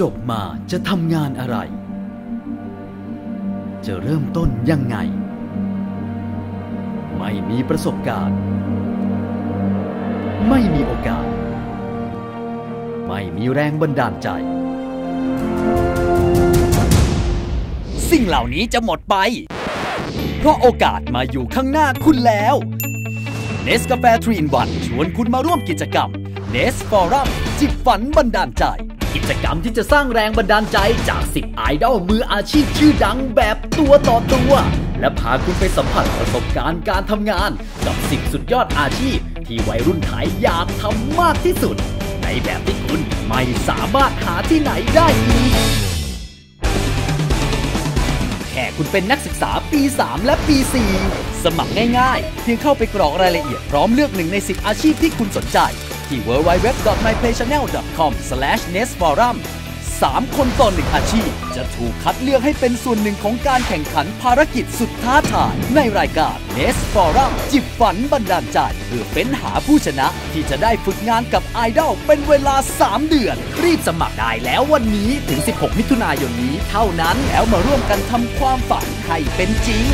จบมาจะทำงานอะไร จะเริ่มต้นยังไง ไม่มีประสบการณ์ ไม่มีโอกาส ไม่มีแรงบันดาลใจ สิ่งเหล่านี้จะหมดไป เพราะโอกาสมาอยู่ข้างหน้าคุณแล้วเนสกาแฟทรีนวันชวนคุณมาร่วมกิจกรรมเนสฟอรัมจิบฝันบันดาลใจ กิจกรรมที่จะสร้างแรงบันดาลใจจาก10ไอดอลมืออาชีพชื่อดังแบบตัวต่อตัว และพาคุณไปสัมผัสประสบการณ์การทำงาน กับ10สุดยอดอาชีพ ที่วัยรุ่นไทยอยากทำมากที่สุด ในแบบที่คุณไม่สามารถหาที่ไหนได้อีกแค่คุณเป็นนักศึกษาปี 3 และปี 4 สมัครง่ายๆ เพียงเข้าไปกรอกรายละเอียดพร้อมเลือกหนึ่งใน 10 อาชีพที่คุณสนใจ ที่ www.myplaychannel.com/nestforum 3 คนต่อหนึ่งอาชีพ จะถูกคัดเลือกให้เป็นส่วนหนึ่งของการแข่งขันภารกิจสุดท้าทาย ในรายการ Nest Forum จิบฝันบันดาลใจ เพื่อเฟ้นหาผู้ชนะ ที่จะได้ฝึกงานกับไอดอลเป็นเวลา 3 เดือน รีบสมัครได้แล้ววันนี้ถึง 16 มิถุนายนนี้เท่านั้นแล้วมาร่วมกันทำความฝันให้เป็นจริง